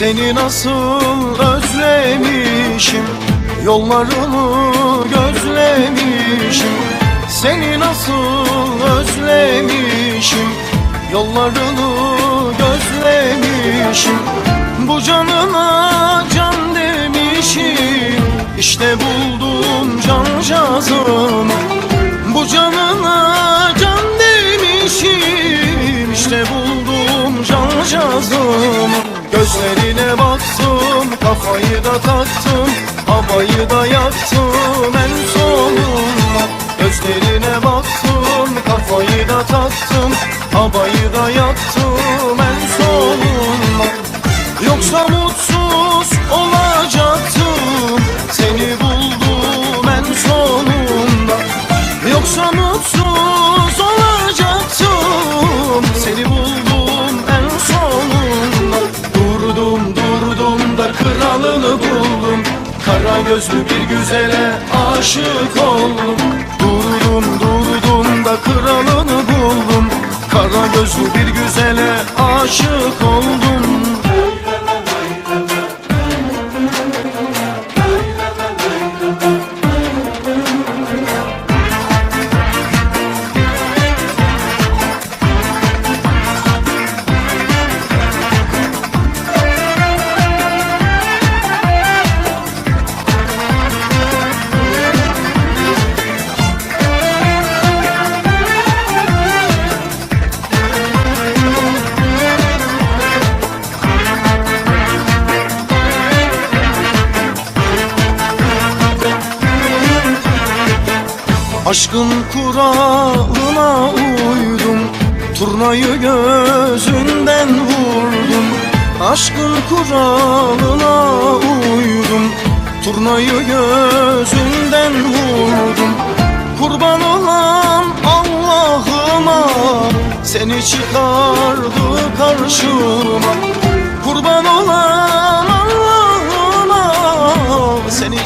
Seni nasıl özlemişim Yollarını gözlemişim. Seni nasıl özlemişim Yollarını gözlemişim. Bu canına can demişim İşte buldum cancağızımı Bu cancağızımı Gözlerine baktım kafayı da taktım Havayı da yaktım en sonunda. Gözlerine baktım kafayı da taktım Havayı da yaktım en sonunda. Yoksa mutsuz olacaktım Seni buldum en sonunda. Yoksa mutsuz olacaktım Seni buldum Kara gözlü bir güzele aşık oldum. Durdum durdum da kralını buldum. Kara gözlü bir güzele aşık oldum Aşkın kuralına uydum Turnayı gözünden vurdum. Aşkın kuralına uydum Turnayı gözünden vurdum. Kurban olan Allah'ıma Seni çıkardı karşıma. Kurban olan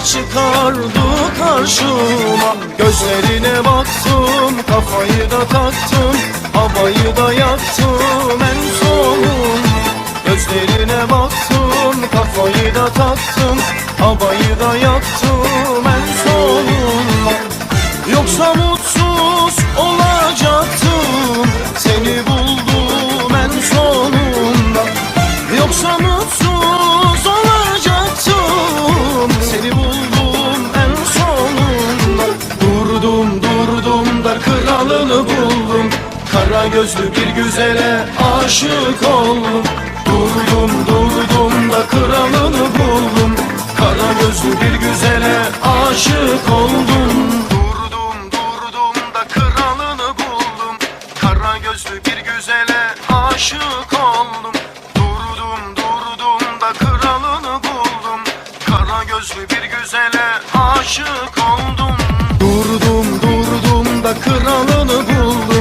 çıkardı karşıma. Gözlerine baktım kafayı da taktım Havayı da yaktım en sonunda Gözlerine baktım kafayı da taktım Havayı da yaktım en sonunda Yoksa mutsuz olacaktım Kara gözlü bir güzele aşık oldum. Durdum durdum da kralını buldum. Kara gözlü bir güzele aşık oldum. Durdum durdum da kralını buldum. Kara gözlü bir güzele aşık oldum. Durdum durdum da kralını buldum. Kara gözlü bir güzele aşık oldum. Durdum durdum da kralını buldum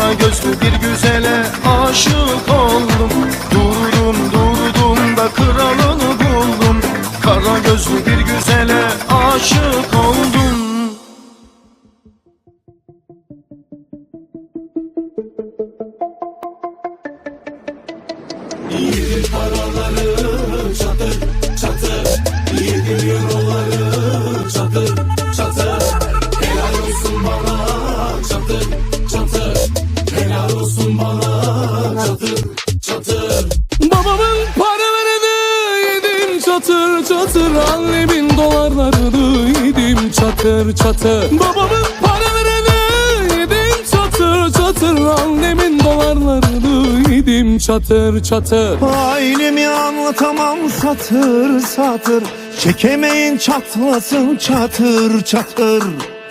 Kara gözlü bir güzele aşık oldum. Durdum durdum da kralını buldum. Kara gözlü bir güzele aşık oldum Babamın paralarını yedim çatır çatır. Annemin dolarlarını yedim çatır çatır. Babamın paralarını yedim çatır çatır. Annemin dolarlarını yedim çatır çatır. Ailemi anlatamam satır satır. Çekemeyin çatlasın çatır çatır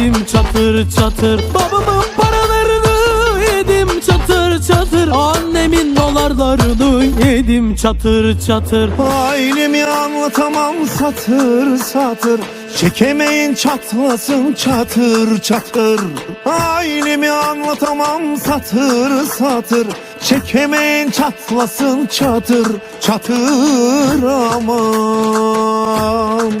yedim çatır çatır. Babamın paralarını yedim çatır çatır. Annemin dolarlarını yedim çatır çatır. Ailemi anlatamam satır satır. Çekemeyin çatlasın çatır çatır. Ailemi anlatamam satır satır. Çekemeyin çatlasın çatır çatır. Aman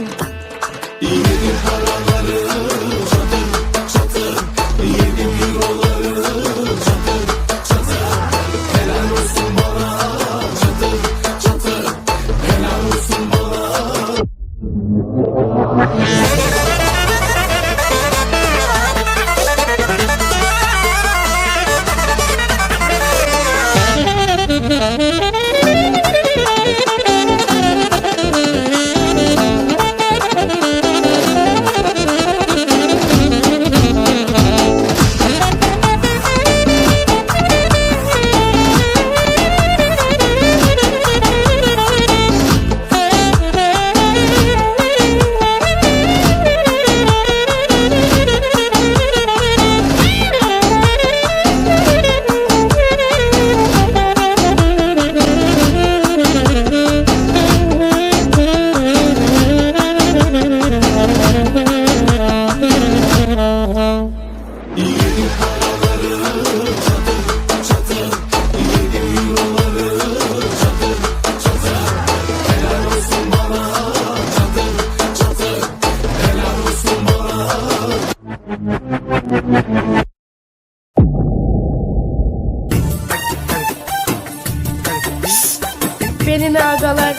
Beni ne agalar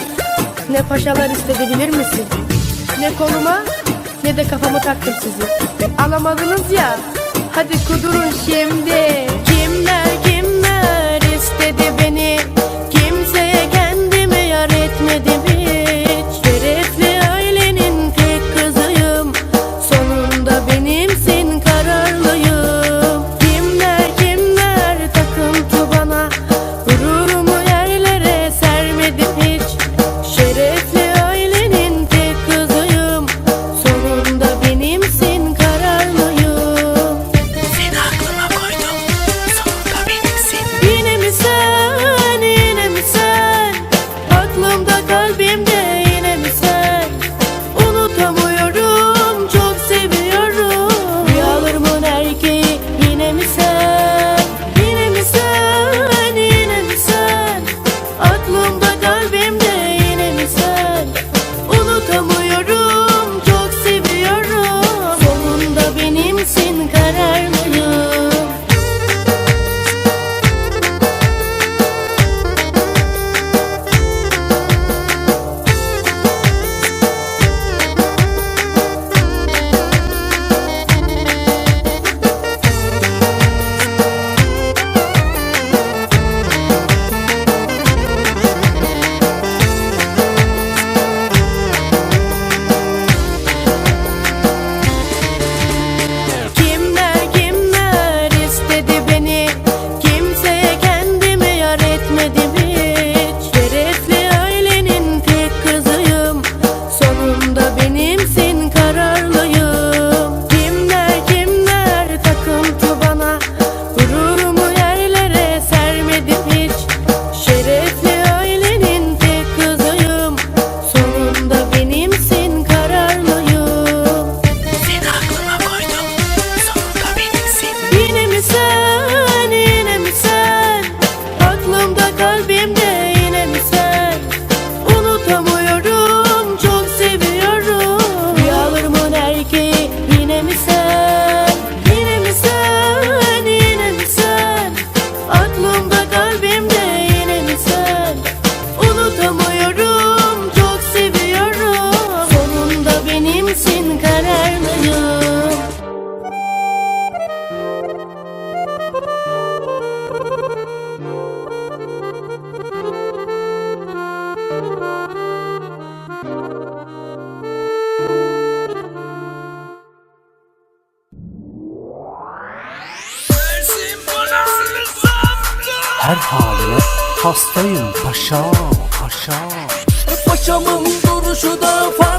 ne paşalar istedi bilir misin? Ne koluma ne de kafama taktım sizi. Alamadınız ya hadi kudurun şimdi. Kimler kimler 无数的话